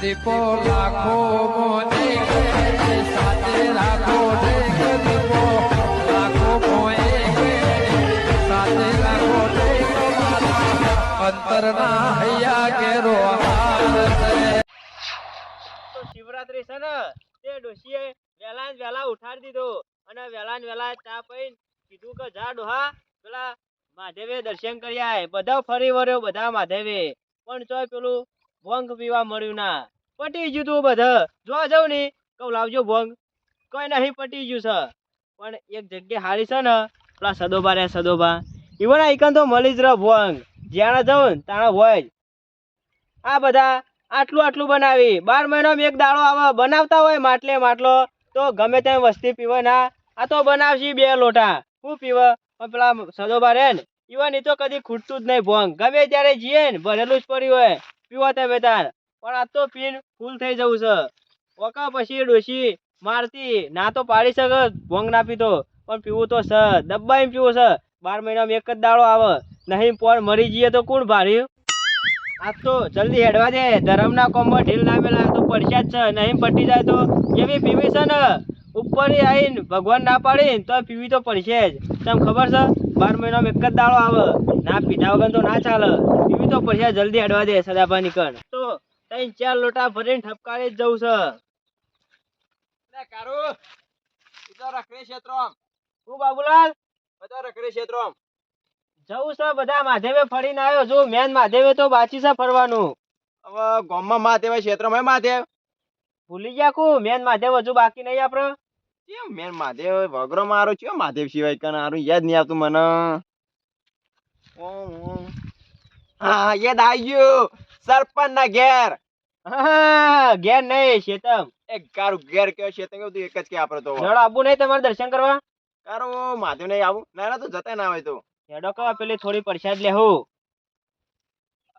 દીપો લાખો મોને સાથે રાખો દીપો. લાખો મોએ શિવરાત્રી છે ને, તે ડોશીએ વહેલા વેલા ઉઠાડી દીધો અને વહેલા વહેલા ચા પી કીધું કે, જા ડોહા, પેલા મહાદેવે દર્શન કરી આય. બધા ફરી વર્યો બધા મહાદેવે પણ ચોય પેલું ભોંગ પીવા મળ્યું ના. પટી ગયું તું બધા. જોવા જાઉં ને, કહું, લાવજો ભોંગ. કોઈ નહીં, પટી ગયું છે. પણ એક જગ્યા હારી છે ને, પેલા સદોબા રે સદોબા. ઈવન આઈકન તો મળી જ રહ ભોંગ. જ્યાં ને ત્યાં હોય આ બધા આટલું આટલું બનાવી. બાર મહિનામાં એક દાડો આવે બનાવતા હોય માટલે માટલો, તો ગમે તેમ વસ્તી પીવે ના. આ તો બનાવશી બે લોટા. હું પીવે? પણ પેલા સદોબા રે ને, ઈવન એ તો કદી ખૂટતું જ નહીં ભોંગ. ગમે ત્યારે જીએ ને, ભરેલું જ પડ્યું હોય. પીવો તમે બેતાર પણ આ તો પીન ફૂલ થઈ જવું છે. ઓકા પછી ડોશી મારતી. ના તો પાડી શકે ભોંગ ના પીતો પણ પીવું તો છે. દબ્બાઈને પીવું છે. બાર મહિનામાં એક જ દાડો આવે. નહીં પણ મરી જઈએ તો કોણ ભાર્યું આ તો જલ્દી હેડવા દે. ધરમના કોમમાં ઢીલ ના મેલા તો પડશે જ છે. નહીં પટી જાય તો એવી પીવી છે ને. ઉપર આવીને ભગવાન ના પાડીને તો પીવી તો પડશે જ. તમને ખબર છે? બાર મહિનામાં એક જ દાડો આવે. ના પીધા વગર તો ના ચાલે. પીવી તો પૈસા જલ્દી અડવા દે સદાભા નીકળ. તો ત્રણ ચાર લોટા ભરીને ઠપકારી જ જવું છે. હું બાબુલાલ? જવું છે બધા માધેવે ફરીને આવ્યો જો મેન માધેવે તો બાચી છે ફરવાનું. હવે ગામમાં મહાદેવ હોય, ક્ષેત્રમાં માધેવ ભૂલી ગયા કુ? મેન મહાદેવ હજુ બાકી નહીં આપડે? કેમ મેન મહાદેવ વગરો મારો છે મહાદેવ સિવાય કણ હારું યાદ નહીં આવતું મને. ઓમ, ઓમ. હા યાદ આવી ગયું સરપંચ ના ઘેર. હા, ઘેર નહીં શેતમ. એક કારું ઘેર કયો શેતમ? તો એક જ કે આપડે તો. જડ આવું નહીં તમારે દર્શન કરવા? કારો મહાદેવ નહીં આવું. ના ના તો જતા ના હોય તો. હેડો કહો પેલી થોડી પ્રસાદ લેવું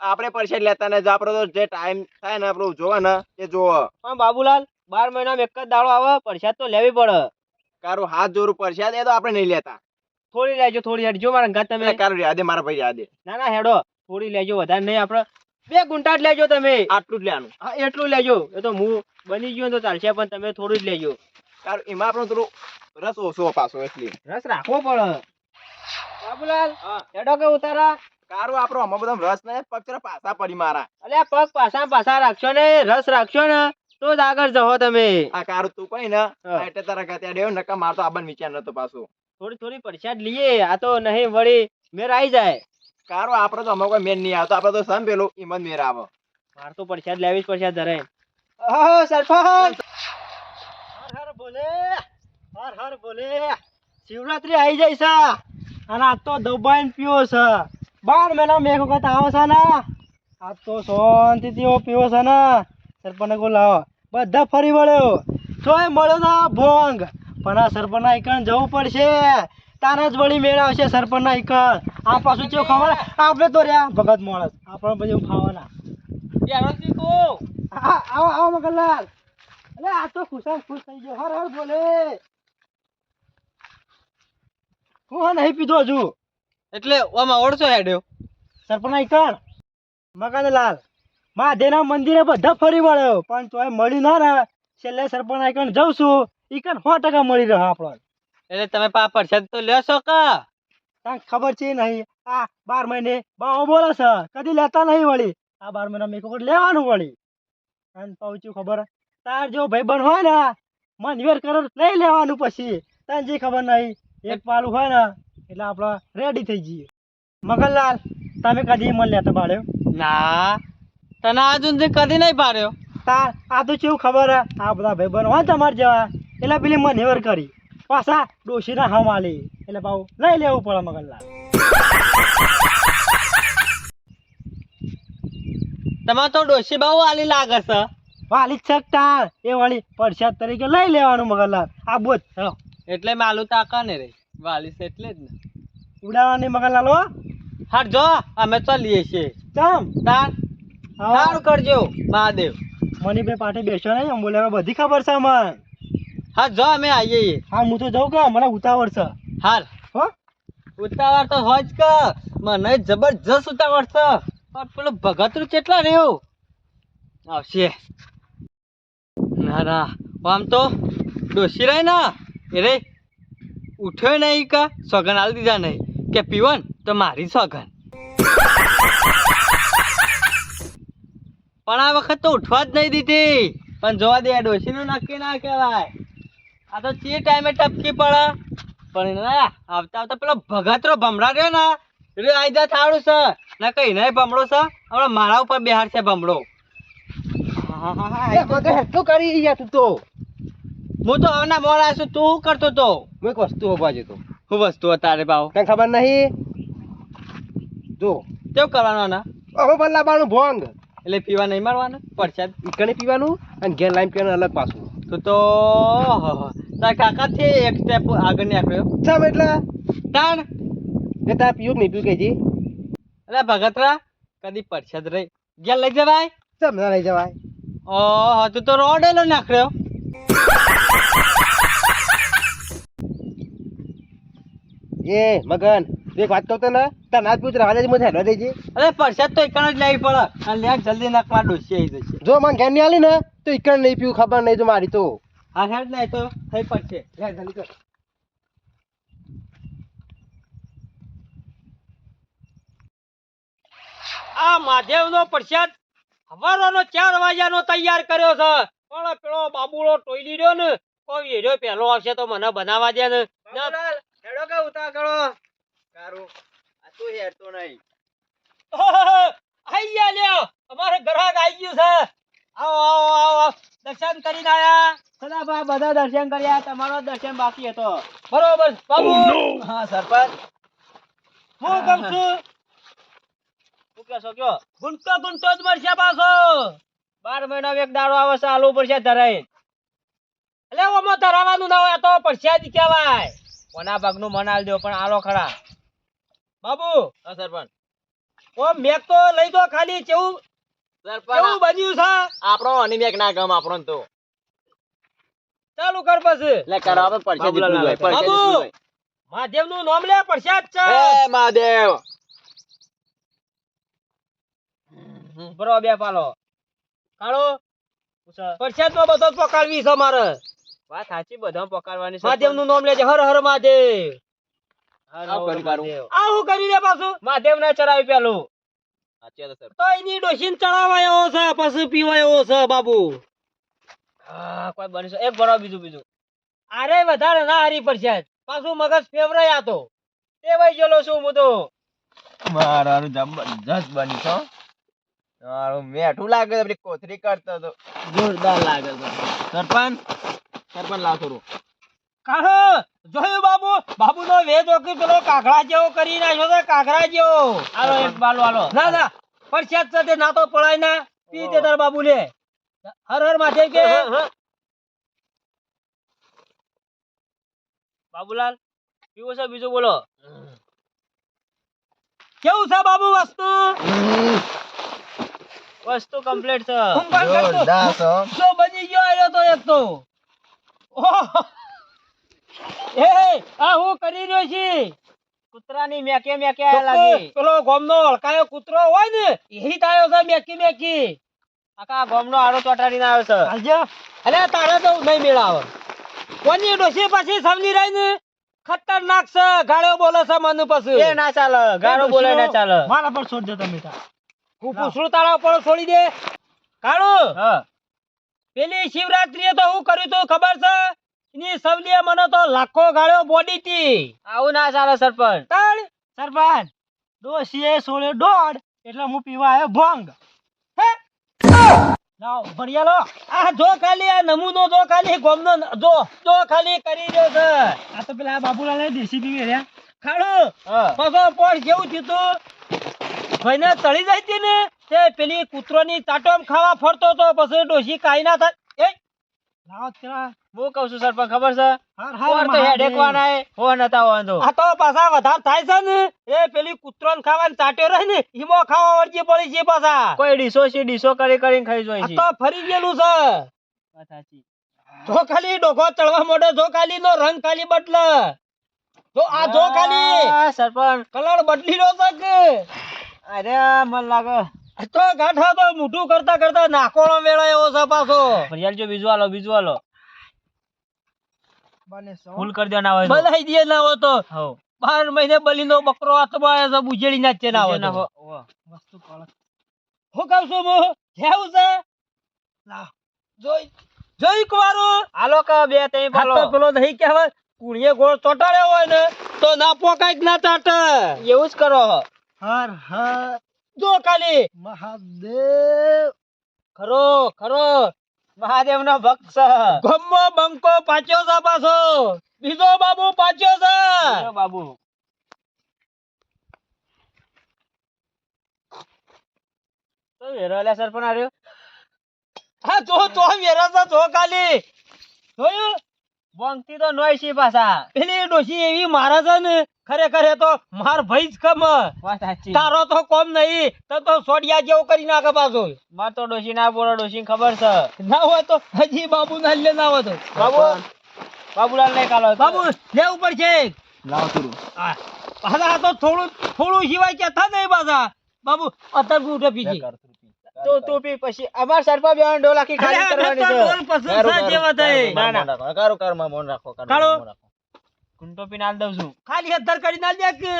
આપણે પરસેટ લેતા ને આપડે તો જે ટાઈમ થાય ને આપણું જોવા ને એ જોવો પણ બાબુલાલ બાર મહિનામાં એક જ દાડો આવે પરસાદ તો લેવી પડે. કારું હાથ જોરું પરસાદ એ તો આપણે નહીં લેતા. થોડી લેજો થોડી હેડજો મારા ઘર તમે. કારું યાદે મારા ભાઈ યાદે. ના ના હેડો. થોડી લેજો વધારે નહીં આપડે બે ગુંટા જ લેજો તમે. આટલું જ લેવાનું. હા એટલું લેજો. એ તો હું બની ગયું તો ચાલશે પણ તમે થોડું જ લેજો. કારણ એમાં આપણો થોડો રસ ઓછો પાછો એટલે. રસ રાખવો પડે. બાબુલાલ. હેડો કે ઉતારા. કારો આપણો આમાં બધા રસ ને પગ પાછા પડી મારા. અલ્યા પગ પાછા પાછા રાખશો ને રસ રાખશો ને તો જ આગળ જહો તમે. આ કારો તું કઈ ને એટલે તારા ખાતે ડેવ નકા મારતો આબન વિચાર નતો પાછો. થોડી થોડી પ્રસાદ લઈએ આ તો નહીં વળી મેર આવી જાય. કારો આપડે તો અમારે કોઈ મેન નહીં આવતો. આપડે તો સમ પેલું ઈમન મેર આવો. માર તો પ્રસાદ લેવી જ પ્રસાદ ધરાય ઓહો સરપંચ! હર હર બોલે હર હર બોલે. શિવરાત્રી આવી જાય છે. અને આ તો દબાઈને પીવો છે. બાર મહિના મેં એક વખત આવે છે ને આ તો શાંતિથી પીવો છે ને. સરપંચ કો લાવો. બધા ફરી વળ્યો. તોય મળ્યો ના ભોંગ. પણ આ સરપંચના એકણ જવું પડશે. તારા જ વળી મેળ આવશે સરપંચના આઈકણ આ પાછું કેવું ખબર આપણે તો રહ્યા ભગત માણસ. આપણે પછી ખાવાના. આવો આવો મગનલાલ. અલે આ તો ખુશાલ ખુશ થઈ ગયો. હર હર બોલે. હું નહીં પીધો હજુ એટલે ઓમાં ઓળસો હેડ્યો. સરપના આઈકણ મગનલાલ મહાદેવના મંદિરે બધા ફરી વળ્યો. પણ તોય મળી ના રહે. છેલ્લે સરપના કણ જઉં છું. ઈકણ સો ટકા મળી રહ્યો આપણો એટલે તમે પાપડ છે તો લેશો કા કાંઈ ખબર છે નહીં. આ બાર મહિને બાવો બોલે છે. કદી લેતા નહીં વળી. આ બાર મહિના મેં કોઈ લેવાનું વળી. અને પહોંચ્યું ખબર? તાર જો ભાઈબંધ હોય ને મન વેર કરો નહીં લેવાનું પછી. તને જે ખબર નહીં એક પાલું હોય ને એટલે આપણે રેડી થઈ જઈએ. મગનલાલ તમે કદી મન લેતા પાડ્યો? ના તને આજ સુધી કદી નહીં પાડ્યો. તાર આ તો કેવું ખબર? આ બધા ભાઈબંધ હોય તમારે જેવા એટલે પેલી મન હેવર કરી. પાછા ડોશીના હમ આલી એટલે ભાવ લઈ લેવું પડે મગનલાલ તમારે તો ડોશી બહુ આલી લાગે છે. વાલી છકતા એ વાળી પરસાદ તરીકે લઈ લેવાનું મગનલાલ આ બોજ એટલે માલું તાકા ને રે. વાલીસ એટલે જ ને. ઉડાવવાની મગનલાલ હો હાટ જો અમે ચાલીએ છીએ. ચમ. તાર. સારું કરજો મહાદેવ. મની બે પાટે બેસો નહીં બોલે બધી ખબર છે મને હા જો અમે આવીએ હા હું તો જાઉં કે મને ઉતાવળ છે. હાલ. હો? ઉતાવળ તો હોય જ કે. મને જબરજસ્ત ઉતાવળ છે. પણ પેલો ભગતરું કેટલા રહ્યું? આવશે. ના ના. આમ તો ડોસી રહે ના? એ રે ઉઠ્યો નહીં કા? સોગન આલ દીધા નહીં. કે પીવન તો મારી સોગન પણ આ વખત તો ઉઠવા જ નહીં દીધી. પણ જોવા દે ડોશીનું નક્કી ના કહેવાય. આ તો ચી ટાઈમે ટપકી પડે. પણ ના આવતા આવતા પેલો ભગતરો ભમરા રહ્યો ને એટલે આઈદા થાળું છે. ના કઈ નહીં ભમડો છે. હમણાં મારા ઉપર બિહાર છે ભમડો કરી તું તો. હું તો હવના મોડ છું તું શું કરતો તો. હું એક વસ્તુ હોવા જતો. શું વસ્તુ તારે ભાવ તને ખબર નહીં? જો. કેવું કરવાનું ના હવે ભોંગ. એટલે પીવા નહીં મારવાનું પરસાદ? ઈકણે પીવાનું? અને ઘેર લાઈન પીવાનું અલગ પાછું. તો તો તાર કાકા થી એક સ્ટેપ આગળ નીકળ્યો સાહેબ એટલે? તાણ. એ તાર પીવું કે જી અરે ભગતરા કદી પરસાદ રહી. ગયા લઈ જવાય? ચમ લઈ જવાય? ઓહો તું તો રોડેલો નાખ્યો એ મગન એક વાત કહું તો ને તાર નાથ પૂછ રાજા જી મને હેડવા દેજે. અરે પરસાદ તો એકણ જ લેવી પડે. અને લે જલ્દી નાખવા ડોસી આવી જશે. જો મને ઘેરની આલી ને તો એકણ નહીં પીવું ખબર નહીં તો મારી તો. હા હેડ નહીં તો થઈ પડશે લે જલ્દી કર આ માધેવનો પ્રસાદ હવારોનો ચાર વાગ્યાનો તૈયાર કર્યો છે. પણ પેલો બાબુળો ટોયલી રહ્યો ને કોઈ એર્યો પેલો આવશે તો મને બનાવવા દે ને. હેડો કે ઉતા કરો? કારું આ તું હેડતો નહીં. આઈ ગયા લ્યો. અમારે ગ્રાહક આઈ ગયું છે. આવો આવો આવો. દર્શન કરીને આયા. સદાભા બધા દર્શન કર્યા. તમારો દર્શન બાકી હતો. બરોબર બાબુ. હા સરપંચ. હું કહું છું. શું કહેશો કયો? ગુંટો ગુંટો જ મળશે પાછો. બાર મહિના એક દાડો આવે છે આલુ પડશે ધરાઈ એટલે ઓમાં ધરાવાનું ના હોય તો પડશે જ કહેવાય. કોના ભાગનું મન આલ દો પણ આલો ખરા. બાબુ. હા સરપંચ. ઓ મેક તો લઈ દો ખાલી કેવું કેવું બન્યું છે? આપણો અનિમેક ના ગમ આપણો તો. ચાલુ કર પછી. લે કરો આપણે પરસે બાબુ! મહાદેવનું નામ લે પ્રસાદ છે. હે મહાદેવ. બરો બે પાલો. કાળો. પૂછો. પ્રસાદમાં બધો જ પકાડવી છે મારે. વાત સાચી બધા પકડવાની મહાદેવનું નામ લેજે. હર હર મહાદેવ. આવું કરી લે પાછું મહાદેવ. ને ચડાવી પેલું સાચી વાત છે, સરપંચ. તો એની ડોશીન ચડાવાય છે પછી પીવાય છે બાબુ. હા કોઈ બની એક બરો બીજું બીજું. અરે વધારે ના હારી પ્રસાદ પાછું મગજ ફેવરાય આતો તે. ભાઈ ગયેલો છું હું તો. મારાનું જબરજસ્ત બની છો. મારું મેઠું લાગે છે, પેલી કોથળી કરતો હતો જોરદાર લાગે છે. સરપંચ સરપંચ લાવ થોડું. કાહો? જોયું બાબુ? બાબુ નો વેદ ઓકી પેલો કાગડા જેવો કરી નાખ્યો છે કાગડા જેવો. હાલો એક બાલો હાલો. ના ના પ્રસાદ સાથે ના તો પડાય ના. પી દે તાર બાબુ લે હર હર માથે કે. બાબુલાલ પીવો છે બીજું બોલો? કેવું છે બાબુ વસ્તુ? વસ્તુ કમ્પ્લીટ છે. જોરદાર છો. બની ગયો આયો તો એક તો? ઓહો! એ આ હું કરી રહ્યો છી? કૂતરાની મેકે મેકે આયા લાગી. પેલો ગોમનો હલકાયો કૂતરો હોય ને એ તાયો છે મેકી મેકી. આખા ગામનો આડો ચોટાડીને આવ્યો છે. હાલજો અરે તારે તો નહીં મેળાવે. કોની ડોસી પાછી સમજી રહી ને? ખતરનાક છે ગાળો બોલે છે મન પછી. એ ના ચાલે ગાળો બોલે ના ચાલે. મારા પર છોડ દે તમે હું પૂછડું તારા ઉપર છોડી દે. કાળુ હા. પેલી શિવરાત્રીએ તો હું કર્યું તું ખબર છે? એની સવલીએ મને તો લાખો ગાળ્યો બોડી તી. આવું ના ચાલે સરપંચ. તાણ? સરપંચ ડોસીએ સોળે દોડ એટલે હું પીવા આવ્યો ભોંગ. હે? લાવ ભણિયાલો આ જો ખાલી આ નમૂનો જો ખાલી ગોમનો જો જો ખાલી કરી દો છે. આ તો પેલા બાબુલાલ દેશી પીવે રે ખાડો પગો પોળ કેવું થયું ભાઈને તળી જાય તી ને? તે પેલી કૂતરોની તાટોમ ખાવા ફરતો તો પછી ડોસી કાઈ ના થાય. લાવ તેરા હું કઉ છું સરપંચ ખબર છે? હાર કોણ તો હેડેકવાના એ હો નતા વાંધો. આ તો પાછા વધારે થાય છે ને. એ પેલી કૂતરોને ખાવાની ચાટ્યો રહે ને ઈમો ખાવા વળગી પડી છે પાછા. કોઈ ડીશો છે ડીશો કરી કરીને ખાઈ જોઈ આ તો ફરી ગયેલું છે. વાત સાચી. જો ખાલી ડોકો ચડવા મોડો જો ખાલી નો રંગ ખાલી બદલે. આ જો ખાલી. સરપંચ. કલર બદલી નો અરે મન લાગે તો ગાંઠા તો મોઢું કરતા કરતા નાકોળો એવો છે પાછો. ફરિયાલ જો બીજું આલો બીજું આલો. ફૂલ કરી દો ના હોય તો. દે ના હોય તો. બાર મહિને બલીનો બકરો હાથમાં આવે છે બુજેડી ના હોય બીજું તો. નાખો. ઓહ. હું કહું છું હું કેવું છે? ના. જોઈ જોઈ કવારો. આલો કા બે તે પાલો પેલો નહીં કહેવાય. કુણીએ ગોળ ચોટાડ્યો હોય ને તો ના પોકાય ના ચાટે. એવું જ કરો હર હર. જો કાલી. મહાદેવ. ખરો ખરો. મહાદેવ નો ભક્ત છે. ગમો બંકો પાછો છે પાછો. બીજો બાબુ પાછો છે. બાબુ. તો વેરો લે સર પણ આવ્યો હા તો તો વેરા છે જો કાલી. જોયું? બોંગતી તો નોય છે પાછા. પેલી ડોશી એવી મારા છે ને ખરેખર એ તો માર ભાઈ જ કમ તારો તો કોમ નહીં તો તો સોડિયા જેવો કરી નાખે પાછો. માર તો ડોશી ના બોલો ડોશી ખબર છે. ના હોય તો હજી બાબુ ના લે ના હોય તો. બાબુ બાબુલાલ ને કાલો બાબુ લેવું પડશે લાવ તું હા પાછા તો થોડું થોડું સિવાય કે થા નહીં પાછા. બાબુ અત્યારે ઉઠે પીજી. તું તું પી પછી. અમાર સરપા બેવાન ડોલ આખી ખાલી કરવાની છે. ડોલ પસંદ છે જેવા થાય. ના, ના. કારો કારમાં મોન રાખો કારો મોન રાખો કુંટો પીને આલ દઉં છું. ખાલી હથ્થર કરી ના દે કે.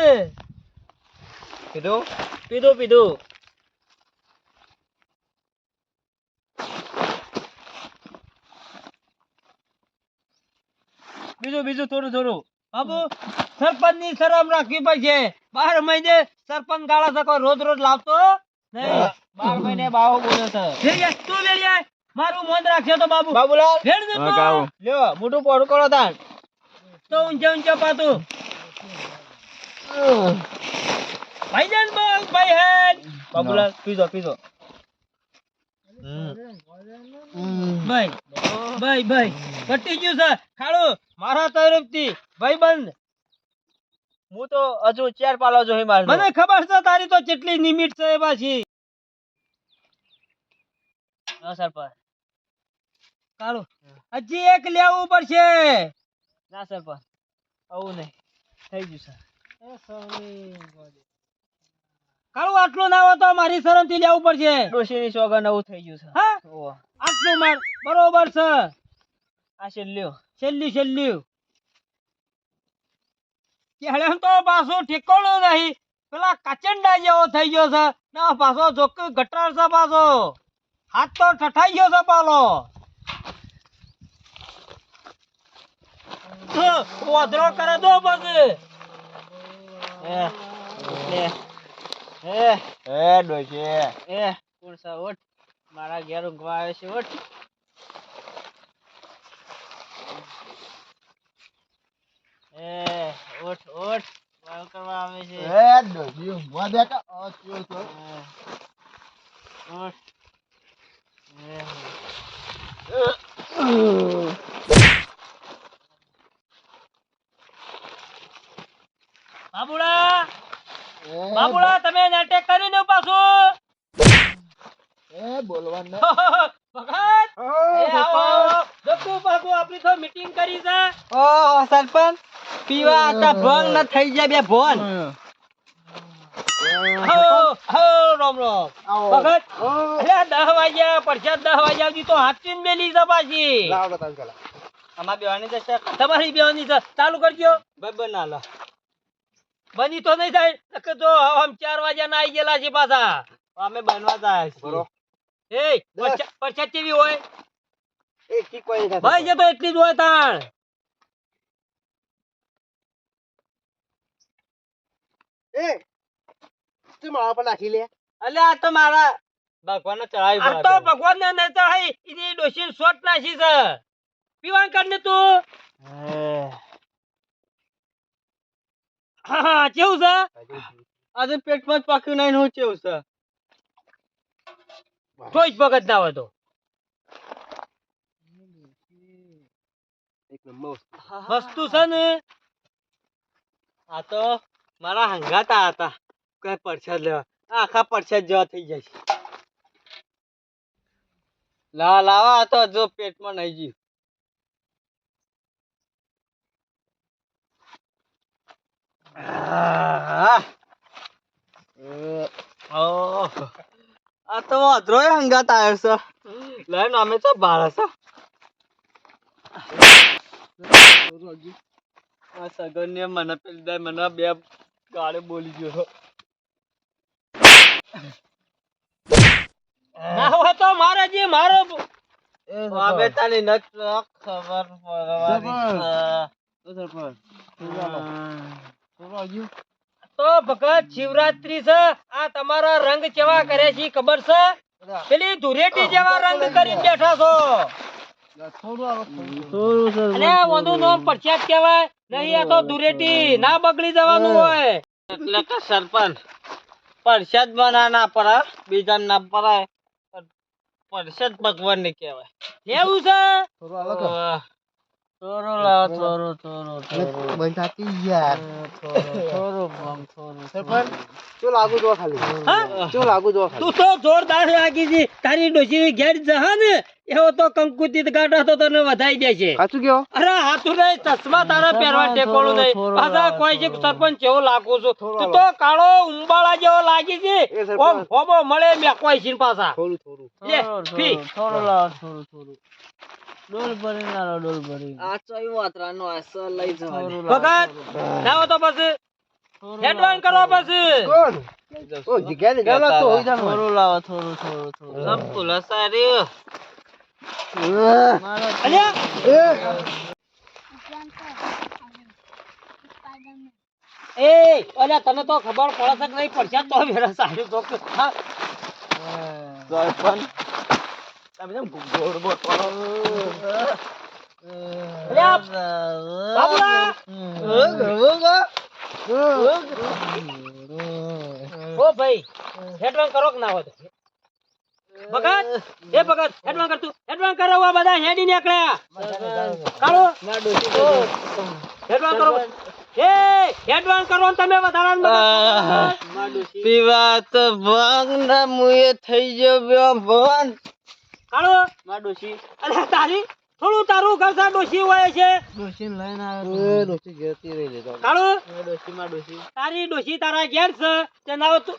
કીધું પીધું પીધું. બીજું બીજું થોડું થોડું. બાબુ સરપંચની શરમ રાખવી પડશે. બાર મહિને સરપંચ ગાળા શકો રોજ રોજ લાવતો? નહીં. બાર મહિને બાવો બોલ્યો છે વેળિયા, તું વેળિયા, મારું મન રાખશે તો બાબુ. બાબુલાલ. ફેર દે હા, લ્યો મોટું પોડું કરો તાન તો ઊંચે ઊંચે પાતું ભાઈજાન બોલ ભાઈ હેડ બાબુલાલ પીજો પીજો. ભાઈ ભાઈ ભાઈ પટી ગયું છે. ખાડું મારા તરફથી. ભાઈ બંધ હું તો હજુ ચાર પાલો જો માર મને ખબર છે તારી તો કેટલી નિમિટ છે પાછી. પાછી સરપંચ. કાળો હજી એક લેવું પડશે. ના સરપંચ આવું નહીં. થઈ ગયું સર કાળું આટલું ના હોય તો મારી શરમથી લેવું પડશે. ડોશીની સોગન આવું થઈ ગયું છે. હા? આટલું માર. બરોબર છે. આ છે લ્યો છેલ્લી છેલ્લી. કેળે તો પાછો ઠેકોણો નહીં. પેલા કાચંડા જેવો થઈ ગયો છે. ના પાછો જોક ગટાર છે પાછો. હાથ તો ઠઠાઈ ગયો છે પાલો. વધરો કરે દો પછી. એ એ એ. ડોશી. એ કોણસા ઓઠ મારા ઘેર ઊંઘવા આવે છે ઓઠ એ ઓઠ ઓઠ વાળ કરવા આવે છે. એ ડોશી ઊંઘવા દે કે આ ચિયો છો એ, ઓઠ એ, બાબુડા એ બાબુડા તમે નાટક કર્યું ને પાછું એ બોલવાનું ભગત એ આવો આવો. જપ્પુ બાબુ આપણી તો મીટિંગ કરી છે ઓ સરપંચ પીવા ભંગ ન થઈ જાય બે ભોન. હો. હો રામ રામ. ભગત અરે દહ વાગ્યા પરસાદ દહ વાગ્યા સુધી તો હાથીન મેલી છે પાછી. લાવ બતાવ પેલા. અમાર બેવાની જશે તમારી બેવાની છે. ચાલુ કરજો. બબર ના લો બની તો નહીં થાય તો આમ ચાર વાગ્યા ના આવી ગયેલા છે પાછા. અમે બનવા જાય બરો. એ પરસાદ કેવી હોય? કી ભાઈ જે તો એટલી જ હોય તાણ. એ તું મારા પર નાખી લે. અલે આ તો મારા ભગવાન ચડાવી આ તો ભગવાન ને નહીં ચડાઈ એની ડોશી શોટ નાખી છે. પીવાન કર ને તું. હા હા કેવું છે? આજે પેટમાં જ પાક્યું નહીં હું કેવું છે? કોઈ જ ભગત ના હોય તો. વસ્તુ છે ને? આ તો મારા હંગાતા હતા. કઈ પરસાદ લેવા. આખા પરસાદ જેવા થઈ જાય છે. લાવા લાવા આ જો પેટમાં નહીં ગયું. આ તો વાંદરો હંગાત આવ્યો છે. લઈને અમે તો બાળા છે સગન ને મને પેલી દાય મને બે ગાળે બોલી ગયો. ના હોય તો મારે જે મારો અમે તારી ન ખબર તો ભગત શિવરાત્રી છે. આ તમારા રંગ કેવા કરે છે ખબર છે? પેલી ધુરેટી જેવા રંગ કરી બેઠા છો. અલે વાંધો નો પરછાત કહેવાય નહીં આ તો ધુરેટી ના બગડી જવાનું હોય. એટલે કે સરપંચ પરસાદ બના ના પડાય બીજા ના પડાય પરસાદ ભગવાન ને કહેવાય. એવું છે? ઓહ. થોડો લાવો થોડો થોડો હા? તું તો જોરદાર લાગી છે તારી ડોશી ઘેર જહા ને એવો તો કંકુતી ગાંઠો તો તને વધાઈ દે છે. સાચું કયો? અરે હાથું નહીં ચશ્મા તારા પહેરવા ટેકોળું નહીં. પાછા કોઈ છે સરપંચ જેવો લાગુ છું. તું તો કાળો ઉંબાળા જેવો લાગી છે. ઓમ હોબો મળે મે કોઈ છે પાછા. થોડું લે પી આ ચોઈ વાતરાનો આસો લઈ જવાનો. ભગત જાઓ તો પછી. હેડવાન કરો પછી. થોડું લાવો થોડું થોડું થોડું. સબ પુલસા રહ્યો અલ્યા એ અલ્યા તને તો ખબર પડે છે કે નહીં પડશે તો મેરા સારું તો સરપંચ તમે જેમ ગોળ બોળ કરો. ઓ ભાઈ હેડવાન કરો કે ના હોય ભગત એ ભગત હેડવાન કરતું કરો આ બધા હેડી નીકળ્યા. કાળો હેડવાન કરો. એ હેડવાન કરો તમે વધારાનું પીવા તો ભાગ ના મુએ થઈ ગયો બે ભવન કાળો માં ડોશી. અરે તારી થોડું તારું ઘરસા ડોશી હોય છે. ડોશી લઈને આવ્યો કાળો ડોશી માં ડોશી. તારી ડોશી તારા ઘેર છે. તે નાવ તું